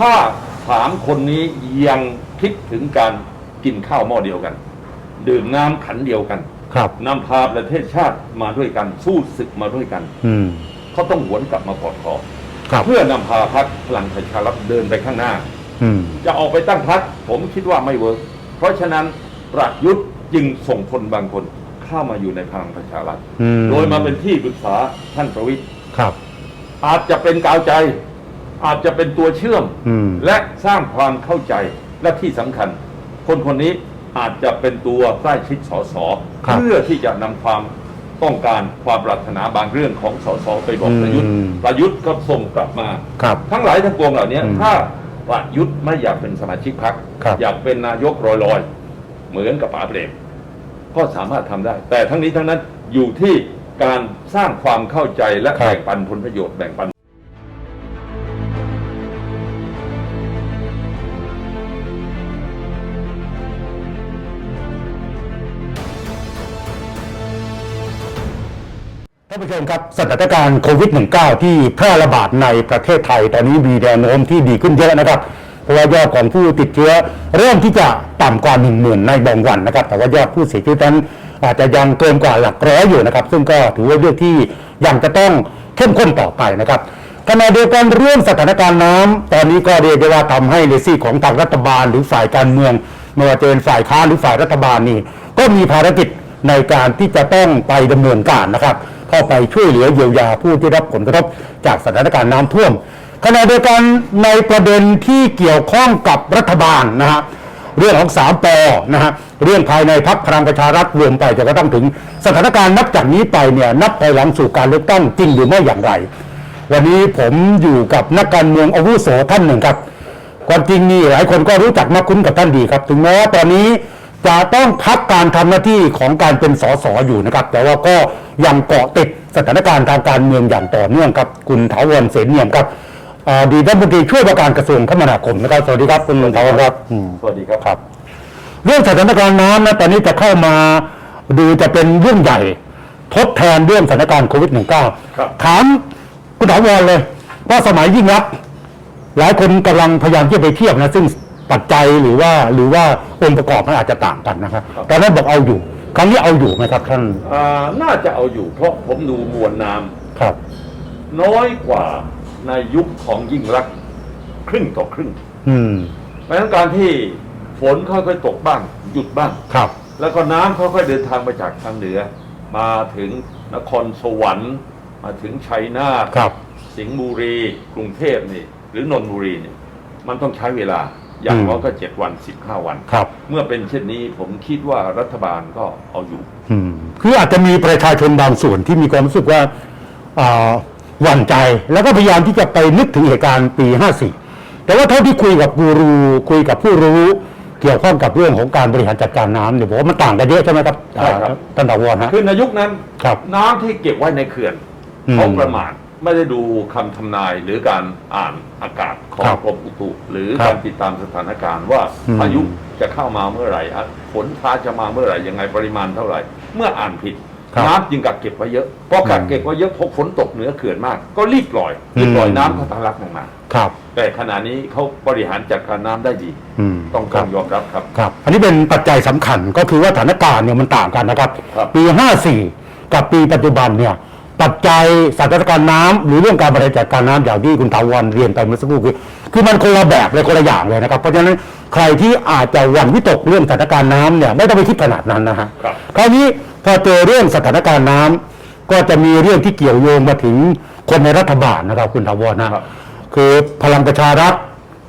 ถ้าสามคนนี้ยังคิดถึงการกินข้าวหม้อเดียวกัน ดื่มน้ำขันเดียวกันครับ นำพาประเทศชาติมาด้วยกัน สู้ศึกมาด้วยกัน อืม เขาต้องหวนกลับมากอดคอครับ เพื่อนำพาพรรคพลังประชารัฐเดินไปข้างหน้า อืม จะออกไปตั้งพรรคผมคิดว่าไม่เวิร์กเพราะฉะนั้นประยุทธ์จึงส่งคนบางคนเข้ามาอยู่ในพลังประชารัฐ อืมโดยมาเป็นที่ปรึกษาท่านประวิตย ครับ อาจจะเป็นกาวใจ อาจจะเป็นตัวเชื่อมอืม และสร้างความเข้าใจและที่สำคัญ คนคนนี้อาจจะเป็นตัวใกล้ชิดสสครับ เพื่อที่จะนำความต้องการความปรารถนาบางเรื่องของสสไปบอกประยุทธ์อืมประยุทธ์ก็ส่งกลับมา ครับ ทั้งหลายทั้งปวงเหล่านี้อืมถ้าประยุทธ์ไม่อยากเป็นสมาชิกพรรคครับอยากเป็นนายกลอยๆ เหมือนกับป๋าเปรมก็สามารถทำได้ แต่ทั้งนี้ทั้งนั้นอยู่ที่การสร้างความเข้าใจและครับ แบ่งปันผลประโยชน์แบ่งปัน ท่านผู้ชมครับสถานการณ์โควิด -19 ที่แพร่ระบาดในประเทศไทย ตอนนี้มีแนวโน้มที่ดีขึ้นเยอะนะครับ เพราะว่ายอดของผู้ติดเชื้อเริ่มที่จะต่ำกว่า 1 0,000 ในบางวันนะครับ แต่ว่ายอดผู้เสียชีวิตนั้นอาจจะยังเกินกว่าหลักร้อยอยู่นะครับ ซึ่งก็ถือว่าเรื่องที่ยังจะต้องเข้มข้นต่อไปนะครับขณะเดียวกันเรื่องสถานการณ์น้ำตอนนี้ก็เรียกได้ว่าทำให้เลซี่ของทางรัฐบาลหรือฝ่ายการเมืองไม่ว่าจะเป็นฝ่ายค้านหรือฝ่ายรัฐบาลนี่ก็มีภารกิจในการที่จะต้องไปดำเนินการนะครับ เข้าไปช่วยเหลือเยียวยาผู้ที่รับผลกระทบจากสถานการณ์น้ำท่วมขณะเดียวกันในประเด็นที่เกี่ยวข้องกับรัฐบาลนะฮะเรื่องของสามปอนะฮะเรื่องภายในพักพลังประชารัฐรวมไปจนกระทั่งถึงสถานการณ์นับจากนี้ไปเนี่ยนับไปหลังสู่การเลือกตั้งจริงหรือไม่อย่างไร วันนี้ผมอยู่กับนักการเมืองอาวุโสท่านหนึ่งครับความจริงนี่หลายคนก็รู้จักมักคุ้นกับท่านดีครับ ถึงแม้ว่าตอนนี้ จะต้องพักการทำหน้าที่ของการเป็นสสอยู่นะครับ แต่ว่าก็ยังเกาะติดสถานการณ์ทางการเมืองอย่างต่อเนื่องครับคุณถาวรเสนเนียมครับอดีตรัฐมนตรีช่วยว่าการกระทรวงคมนาคมนะครับสวัสดีครับคุณถาวรครับอืมสวัสดีครับครับ เรื่องสถานการณ์น้ำนะตอนนี้จะเข้ามาดูจะเป็นเรื่องใหญ่ ทดแทนเรื่องสถานการณ์โควิด -19 ครับถามคุณถาวรเลยว่าสมัยยิ่งรักษณ์หลายคนกำลังพยายามที่จะไปเทียบนะซึ่ง ปัจจัยหรือว่าหรือว่าองค์ประกอบมันอาจจะต่างกันนะครับตอนนั้นบอกเอาอยู่ ครั้งนี้เอาอยู่ไหมครับท่านอ่าน่าจะเอาอยู่เพราะผมดูมวลน้ำครับน้อยกว่าในยุคของยิ่งรักษณ์ครึ่งต่อครึ่ง อืมเพราะฉะนั้นการที่ฝนค่อยๆตกบ้าง หยุดบ้าง ครับ แล้วก็น้ำค่อยๆเดินทางมาจากทางเหนือ มาถึงนครสวรรค์ มาถึงชัยนาทครับ สิงห์บุรี กรุงเทพนี่ หรือนนทบุรีนี่มันต้องใช้เวลา อย่างอืมน้อยก็เจ็ดวันสิบห้าวัน ครับ เมื่อเป็นเช่นนี้ผมคิดว่ารัฐบาลก็เอาอยู่ อืมคืออาจจะมีประชาชนบางส่วนที่มีความรู้สึกว่าอ่าหวั่นใจ แล้วก็พยายามที่จะไปนึกถึงเหตุการณ์ปี 54 แต่ว่าเท่าที่คุยกับกูรูคุยกับผู้รู้เกี่ยวข้องกับเรื่องของการบริหารจัดการน้ำเนี่ยบอกว่ามันต่างกันเยอะใช่ไหมครับใช่ครับ อ่าท่านดาวรฮะ คือในยุคนั้นครับน้ำที่เก็บไว้ในเขื่อนอืม เขาประมาท ไม่ได้ดูคำทำนายหรือการอ่านอากาศของครับกรมอุตุหรือครับการติดตามสถานการณ์ว่าอืม พายุจะเข้ามาเมื่อไหร่อะฝนฟ้าจะมาเมื่อไหร่ยังไงปริมาณเท่าไหร่ เมื่ออ่านผิดครับน้ำจึงกักเก็บไว้เยอะพอกักเก็บไว้เยอะพอฝนตกเหนือเขื่อนมาก ก็รีบปล่อยรีบปล่อยอืม น้ำเข้าทางลักลงมา ครับ แต่ขณะนี้เขาบริหารจัดการน้ำได้ดี อืมต้องคต้รัอบ งยอมรับครับ ครับ อันนี้เป็นปัจจัยสำคัญก็คือว่าสถานการณ์เนี่ยมันต่างกันนะครับ ครับปี 54 กับปีปัจจุบันเนี่ย ปัจจัยสถานการณ์น้ำหรือเรื่องการบริหารจัดการน้ำอย่างที่คุณถาวรเรียนไปเมื่อสักครู่คือคือมันคนละแบบเลยคนละอย่างเลยนะครับ เพราะฉะนั้นใครที่อาจจะหวั่นวิตกเรื่องสถานการณ์น้ำเนี่ยไม่ต้องไปคิดขนาดนั้นนะฮะครับคราวนี้พอเจอเรื่องสถานการณ์น้ำก็จะมีเรื่องที่เกี่ยวโยงมาถึงคนในรัฐบาลนะครับคุณถาวรนะครับคือพลังประชารัฐ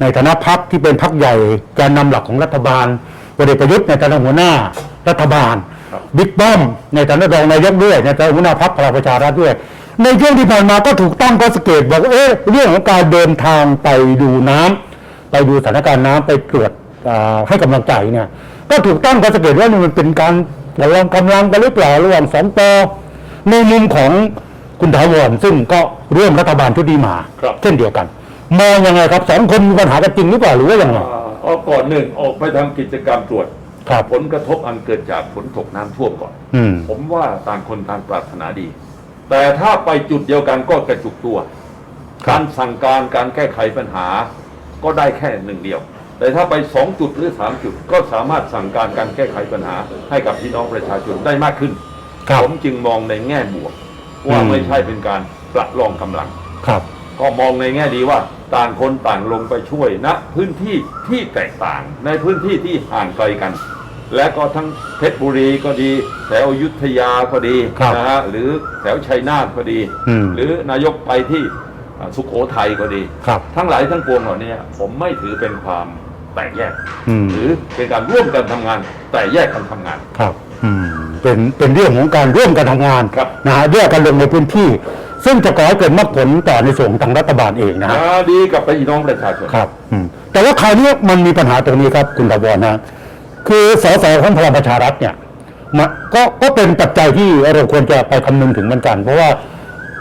ในฐานะพักที่เป็นพักใหญ่แกนนำหลักของรัฐบาลพลเอกประยุทธ์ในฐานะหัวหน้ารัฐบาลครั บบิ๊กป้อมในฐานะรองนายกด้วยในฐานะหัวหน้าพักพลังประชารัฐด้วย ในช่วงที่ผ่านมาก็ถูกตั้งข้อสังเกตบอกว่าเอ๊ะเรื่องของการเดินทางไปดูน้ำไปดูสถานการณ์น้ำไปตรวจอ่าให้กำลังใจเนี่ย ก็ถูกตั้งข้อสังเกตว่านี่มันเป็นการระลองกำลังกันหรือเปล่าระหว่างสองปอในมุมของคุณถาวรซึ่งก็ร่วมรัฐบาลชุดนี้มาครับเช่นเดียวกันมองยังไงครับสองคนมีปัญหากันจริงหรือเปล่าหรือว่ายังไงอ่าเอาก่อนหนึ่งออกไปทำกิจกรรมตรวจ ครับผลกระทบอันเกิดจากฝนตกน้ำท่วมก่อน อืม ผมว่าต่างคนต่างปรารถนาดี แต่ถ้าไปจุดเดียวกันก็กระจุกตัว ครับ การสั่งการการแก้ไขปัญหาก็ได้แค่หนึ่งเดียว แต่ถ้าไปสองจุดหรือสามจุดก็สามารถสั่งการการแก้ไขปัญหา ให้กับพี่น้องประชาชนได้มากขึ้น ครับ ผมจึงมองในแง่บวก ว่าอืม ไม่ใช่เป็นการปรับรองกำลัง ครับ ก็มองในแง่ดีว่า ต่างคนต่างลงไปช่วยณพื้นที่ที่แตกต่าง ในพื้นที่ที่ห่างไกลกัน และก็ทั้งเพชรบุรีก็ดี แถวอยุธยาก็ดีครับนะฮะหรือแถวชัยนาทก็ดีอืมหรือนายกไปที่อ่าสุขโขทัยก็ดีครับทั้งหลายทั้งปวงเหล่านี้ผมไม่ถือเป็นความแตกแยกอืมหรือเป็นการร่วมกันทำงาน แต่แยกกันทำงานครับอืมเป็นเป็นเรื่องของการร่วมกันทำงานครับนะฮะแยกกันลงในพื้นที่ ซึ่งจะก่อให้เกิดมรรคผลต่อในส่วนของทางรัฐบาลเองนะฮะ อ่าดีกับพี่น้องประชาชน ครับอืมแต่ว่าคราวนี้มันมีปัญหาตรงนี้ครับคุณตาวรนะคือสสของพลังประชารัฐเนี่ยมาก็ก็เป็นปัจจัยที่เราควรจะไปคำนึงถึงเหมือนกัน เพราะว่า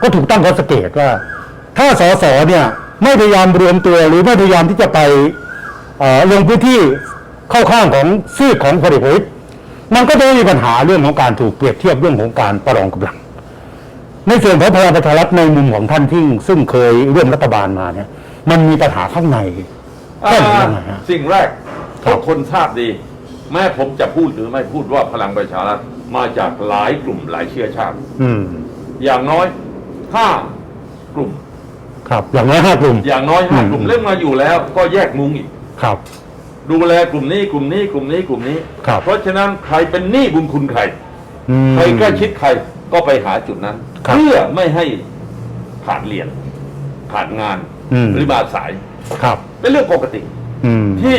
ก็ถูกตั้งข้อสังเกตว่า ถ้าสสเนี่ยไม่พยายามรวมตัวหรือไม่พยายามที่จะไปเอ่อลงพื้นที่เข้าข้างของซีกของพลเอกประวิตยมันก็จะไม่มีปัญหาเรื่องของการถูกเปรียบเทียบเรื่องของการประลองกำลัง ในส่วนของพลังประชารัฐในมุมของท่านที่ซึ่งเคยร่วมรัฐบาลมาเนี่ย มันมีปัญหาข้างในอ่าแค่ไหนยังไงฮะ สิ่งแรกครัทุบ กคนทราบดี แม้ผมจะพูดหรือไม่พูดว่าพลังประชารัฐมาจากหลายกลุ่มหลายเชื้อชาติ อืม อย่างน้อยห้ากลุ่ม ครับ อย่างน้อยห้ากลุ่ม อย่างน้อยห้ากลุ่มอืมเรื่องมาอยู่แล้ว ก็แยกมุงอีก ครับ ดูแลกลุ่มนี้กลุ่มนี้กลุ่มนี้กลุ่มนี้ครับเพราะฉะนั้นใครเป็นหนี้บุญคุณใคร อืม ใครใกล้ชิดใครก็ไปหาจุดนั้น ครับเพื่อไม่ให้ขาดเรียนขาดงานอืม หรือมาสาย ครับ เป็นเรื่องปกติ อืม ที่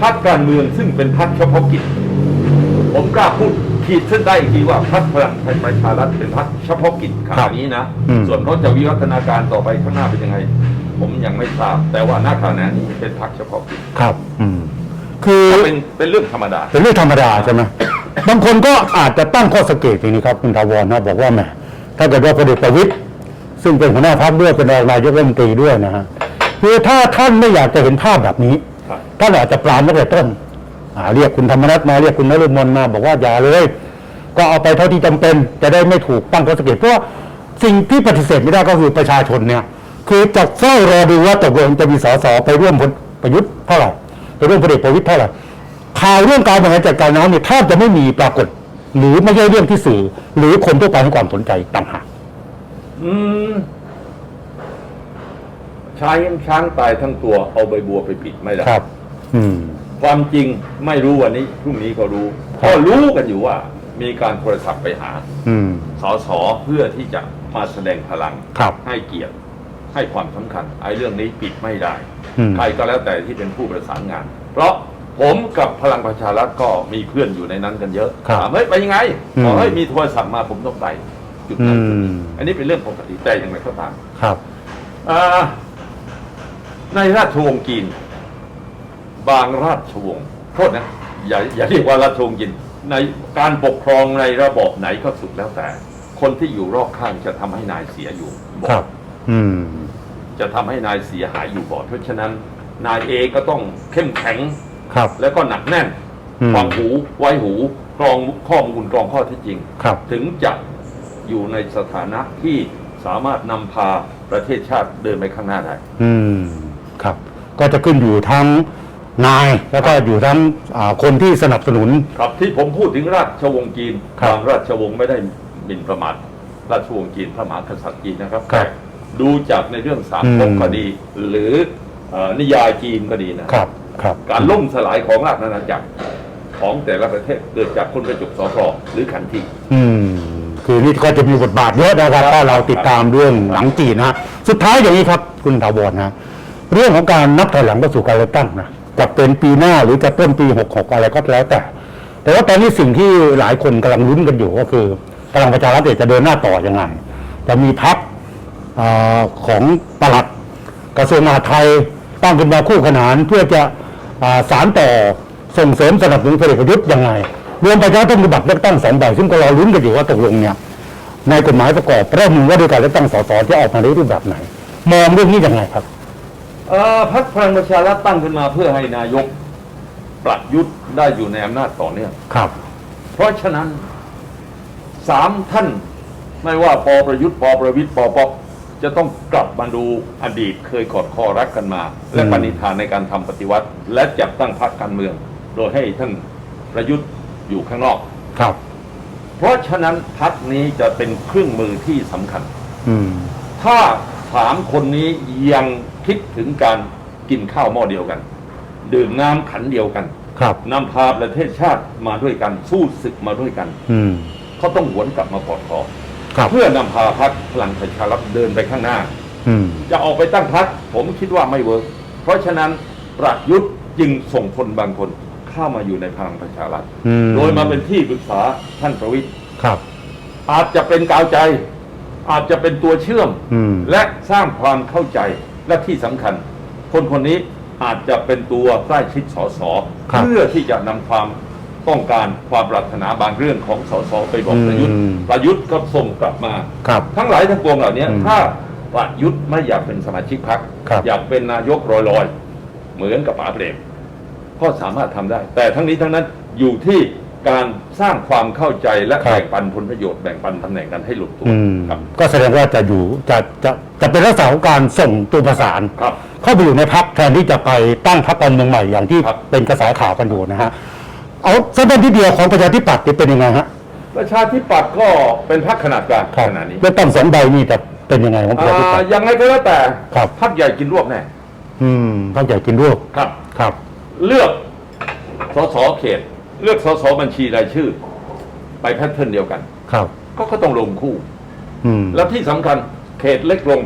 พรรคการเมืองซึ่งเป็นพรรคเฉพาะกิจ ผมกล้าพูดขีดเส้นได้อีกทีว่าพรรคพลังประชารัฐเป็นพรรคเฉพาะกิจขครัณะบนี้นะอืม ส่วนเขาจะวิวัฒนาการต่อไปข้างหน้าเป็นยังไง ผมยังไม่ทราบ แต่ว่าณขณะนี้เป็นพรรคเฉพาะกิจครับ อืม คือ ก็เป็นเป็นเรื่องธรรมดา เป็นเรื่องธรรมดาใช่ไหม บางคนก็อาจจะตั้งข้อสังเกตอย่างนี้ครับคุณทาวรนะบอกว่าแหมถ้าเกิดว่าพลเอกประวิตยซึ่งเป็นหัวหน้าพรรคด้วยเป็นรองนายกรัฐมนตรีด้วยนะฮะคือถ้าท่านไม่อยากจะเห็นภาพแบบนี้ครับท่านอาจจะปรามตั้งแต่ต้นอ่าเรียกคุณธรรมนัฐมาเรียกคุณนฤมลมาบอกว่าอย่าเลย ก็เอาไปเท่าที่จำเป็นจะได้ไม่ถูกตั้งข้อสังเกตเพราะว่าสิ่งที่ปฏิเสธไม่ได้ก็คือประชาชนเนี่ยคือจะเฝ้ารอดูว่าตกลงจะมีสสไปร่วมพลประยุทธ์เท่าไหร่ไปร่วมพลเอกประวิตยเท่าไหร่ ข่าวเรื่องการบริหารจัดการน้ำเนี่ยแทบจะไม่มีปรากฏ หรือไม่ใช่เรื่องที่สื่อ หรือคนทั่วไปให้ความสนใจต่างหากอืมช้างยังช้างตายทั้งตัวเอาใบบัวไปปิดไม่ได้ครับ อืม ความจริงไม่รู้วันนี้พรุ่งนี้ก็รู้ครับ ก็รู้กันอยู่ว่า มีการโทรศัพท์ไปหาอืม สสเพื่อที่จะมาแสดงพลัง ครับ ให้เกียรติให้ความสำคัญไอ้เรื่องนี้ปิดไม่ได้ อืม ใครก็แล้วแต่ที่เป็นผู้ประสานงาน เพราะ ผมกับพลังประชารัฐก็มีเพื่อนอยู่ในนั้นกันเยอะครับถามเฮ้ยไปยังไงอืม บอกเฮ้ยมีโทรศัพท์มาผมต้องไปจุดอืนั้นมอันนี้เป็นเรื่องปกติแต่อย่างไรก็ตามครับ อ่าในราชวงศ์จีน บางราชวงศ์โทษนะอย่าอย่าเรียกว่าราชวงศ์จีนในการปกครองในระบอบไหนก็สุดแล้วแต่ คนที่อยู่รอบข้างจะทำให้นายเสียอยู่บ่อย ครับ อืม จะทำให้นายเสียหายอยู่บ่อยเพราะฉะนั้น นายเอก็ต้องเข้มแข็ง ครับ แล้วก็หนักแน่นอืม ฟังหูไว้หูกรองข้อมูลกรองข้อเท็จจริง ครับ ถึงจะอยู่ในสถานะที่สามารถนำพาประเทศชาติเดินไปข้างหน้าได้ อืม ครับ ก็จะขึ้นอยู่ทั้งนาย แล้วก็อยู่ทั้งอ่าคนที่สนับสนุน ครับที่ผมพูดถึงราชวงศ์จีนครับบางราชวงศ์ไม่ได้หมิ่นประมาทราชวงศ์จีนพระมหากษัตริย์จีนนะครับครับแต่ดูจากในเรื่องสามอืม ก๊กก็ดี หรือเอ่อนิยายจีนก็ดีนะครับ ครับ การล่มสลายของราชอาณาจักรของแต่ละประเทศเกิดจากคนประจุสอพอหรือขันทีอืม คือนี่ก็จะมีบทบาทเยอะนะครับครับถ้าเราติดตามเรื่องหลังจีนนะสุดท้ายอย่างนี้ครับ คุณถาวรนะเรื่องของการนับถอยหลังเข้าสู่การเลือกตั้งนะจะเป็นปีหน้าหรือจะต้นปีหกหกอะไรก็แล้วแต่ แต่ว่าตอนนี้สิ่งที่หลายคนกำลังลุ้นกันอยู่ก็คือพลังประชารัฐเองจะเดินหน้าต่อยังไง จะมีพักของปลัดกระทรวงมหาดไทยตั้งขึ้นมาคู่ขนานเพื่อจะอ่า สารต่อส่งเสริมสนับสนุนพลเอกประยุทธ์ยังไง รวมไปถึงต้องมีบัตรเลือกตั้งสองใบซึ่งก็รอลุ้นกันอยู่ว่าตกลงเนี่ยในกฎหมายประกอบระบุว่าด้วยการเลือกตั้งสสจะออกมาในรูปแบบไหน มองเรื่องนี้ยังไงครับเอ่อพรรคพลังประชารัฐตั้งขึ้นมาเพื่อให้นายกประยุทธ์ได้อยู่ในอำนาจต่อเนื่องครับ เพราะฉะนั้นสามท่านไม่ว่าปอประยุทธ์ปอประวิทย์ปอปอ จะต้องกลับมาดูอดีตเคยกอดคอรักกันมา และอืมปณิธานในการทำปฏิวัติ และจัดตั้งพรรคการเมือง โดยให้ท่านประยุทธ์อยู่ข้างนอก ครับ เพราะฉะนั้นพรรคนี้จะเป็นเครื่องมือที่สำคัญ อืม ถ้าสามคนนี้ยังคิดถึงการกินข้าวหม้อเดียวกัน ดื่มน้ำขันเดียวกันครับ นำพาประเทศชาติมาด้วยกันสู้ศึกมาด้วยกัน อืม เขาต้องหวนกลับมากอดคอ ครับ เพื่อนำพาพรรคพลังประชารัฐเดินไปข้างหน้า อืม จะออกไปตั้งพรรคผมคิดว่าไม่เวิร์กเพราะฉะนั้นประยุทธ์จึงส่งคนบางคนเข้ามาอยู่ในพลังประชารัฐอืม โดยมาเป็นที่ปรึกษาท่านประวิตย ครับ อาจจะเป็นกาวใจ อาจจะเป็นตัวเชื่อม อืม และสร้างความเข้าใจและที่สำคัญ คนคนนี้อาจจะเป็นตัวใกล้ชิดสสครับ เพื่อที่จะนำความ ต้องการความปรารถนาบางเรื่องของสสไปบอกประยุทธ์ อืมประยุทธ์ก็ส่งกลับมา ครับทั้งหลายทั้งปวงเหล่านี้อืมถ้าประยุทธ์ไม่อยากเป็นสมาชิกพรรคครับ อยากเป็นนายกลอยๆ เหมือนกับป๋าเปรมก็สามารถทำได้ แต่ทั้งนี้ทั้งนั้นอยู่ที่การสร้างความเข้าใจและครับ แบ่งปันผลประโยชน์แบ่งปันตำแหน่งกันให้ลงตัวอืมครับก็แสดงว่าจะอยู่จะจะจะเป็นลักษณะของการส่งตัวประสาน ครับ เข้าไปอยู่ในพักแทนที่จะไปตั้งพักการเมืองใหม่อย่างที่ครับเป็นกระแสข่าวกันอยู่นะฮะ เอาสักนิดเดียวของประชาธิปัตย์นี่เป็นยังไงฮะประชาธิปัตย์ก็เป็นพรรคขนาดกลางครับขนาดนี้เลือกตั้งสองใบนี่จะเป็นยังไงของประชาธิปัอ่าตย์ยังไงก็แล้วแต่ครับพรรคใหญ่กินรวบแน่อืมพักใหญ่กินรวบครับครับ เลือกสสเขต เลือกสสบัญชีรายชื่อ ไปแพทเทิร์นเดียวกัน ครับ ก็ก็ต้องลงคู่ อืมแล้วที่สำคัญเขตเล็กลง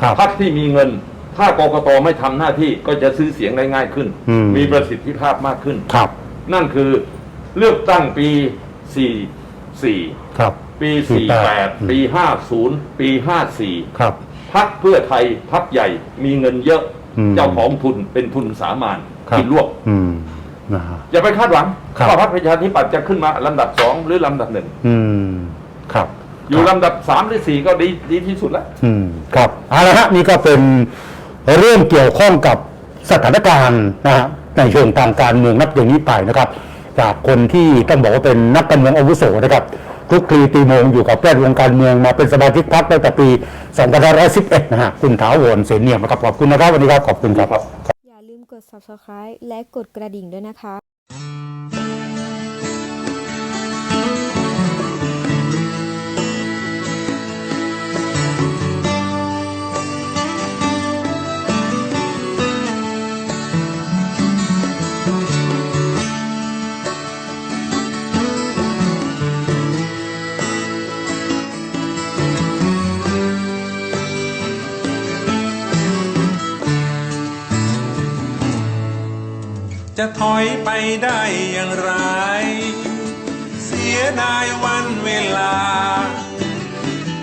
ครับพรรคที่มีเงิน ถ้ากกตไม่ทำหน้าที่ก็จะซื้อเสียงได้ง่ายขึ้นอืมมีประสิทธิภาพมากขึ้นครับ นั่นคือเลือกตั้งปี 44 ครับ ปีอืม48 ปี 50 ปี 54 ครับ พักเพื่อไทยพักใหญ่มีเงินเยอะ อืม เจ้าของทุนเป็นทุนสามานครับกินรวบ อืมนะฮะ อย่าไปคาดหวังครับ ว่าพรรคประชาธิปัตย์จะขึ้นมาลำดับสองหรือลำดับหนึ่งอืม ครับอยู่ลำดับสามหรือสี่ก็ดีดีที่สุดแล้ว อืมครับเอาละฮะนี่ก็เป็นเรื่องเกี่ยวข้องกับสถานการณ์นะฮะ ในเชิงทางการเมืองนับอย่างนี้ไปนะครับ จากคนที่ต้องบอกว่าเป็นนักการเมืองอาวุโสนะครับทุกคลีตีมงอยู่กับแวดวงการเมืองมาเป็นสมาชิกพรรคตั้งแต่ปี2511นะฮะคุณถาวรเสนเนียมนะครับขอบคุณนะครับวันนี้ครับขอบคุณครับ อย่าลืมกด subscribe และกดกระดิ่งด้วยนะคะ จะถอยไปได้อย่างไร เสียดายวันเวลา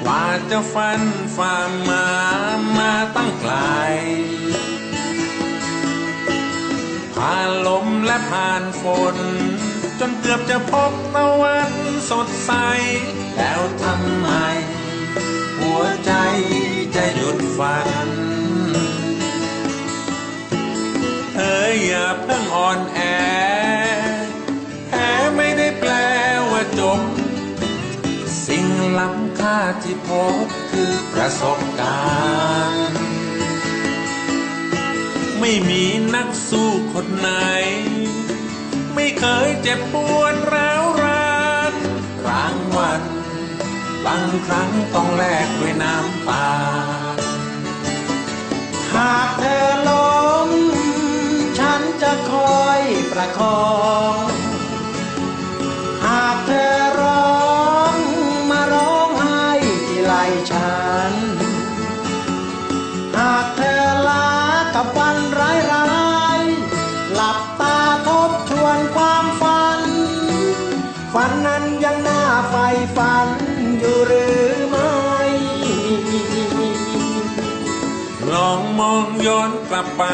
กว่าจะฟันฝ่ามามาตั้งไกล ผ่านลมและผ่านฝน จนเกือบจะพบตะวันสดใส แล้วทำไม หัวใจจะหยุดฝัน เพิ่งอ่อนแอแพ้ไม่ได้แปลว่าจบ สิ่งล้ำค่าที่พบคือประสบการณ์ ไม่มีนักสู้คนไหน ไม่เคยเจ็บปวดร้าวรานรางวัลบางครั้งต้องแลกด้วยน้ำตาหากเธอล้ม ฉันจะคอยประคอง หากเธอร้องมาร้องไห้ที่ไหลฉัน หากเธอลากับวันร้ายร้ายหลับตาทบทวนความฝัน ฝันนั้นยังน่าใฝ่ฝันอยู่หรือไม่ลองมองย้อนกลับไป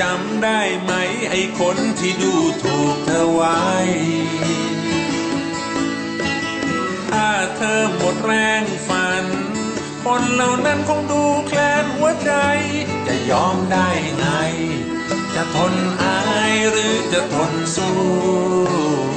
จำได้ไหมไอ้คนที่ดูถูกเธอไว้ ถ้าเธอหมดแรงฝัน คนเหล่านั้นคงดูแคลนหัวใจ จะยอมได้ไง จะทนอายหรือจะทนสู้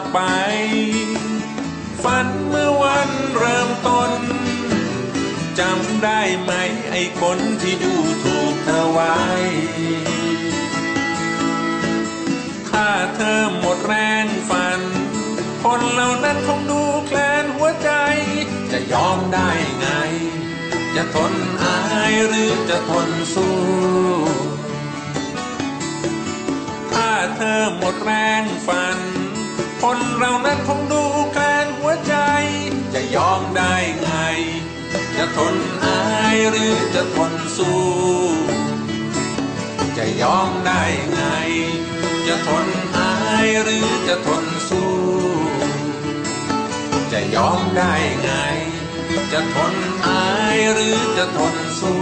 บไป ฝันเมื่อวันเริ่มต้นจำได้ไหมไอ้คนที่ดูถูกเธอไว้ถ้าเธอหมดแรงฝัน คนเหล่านั้นคงดูแคลนหัวใจ จะยอมได้ไง จะทนอายหรือจะทนสู้ถ้าเธอหมดแรงฝัน คนเรานั้นคงดูแคลนหัวใจ จะยอมได้ไง จะทนอายหรือจะทนสู้ จะยอมได้ไง จะทนอายหรือจะทนสู้ จะยอมได้ไง จะทนอายหรือจะทนสู้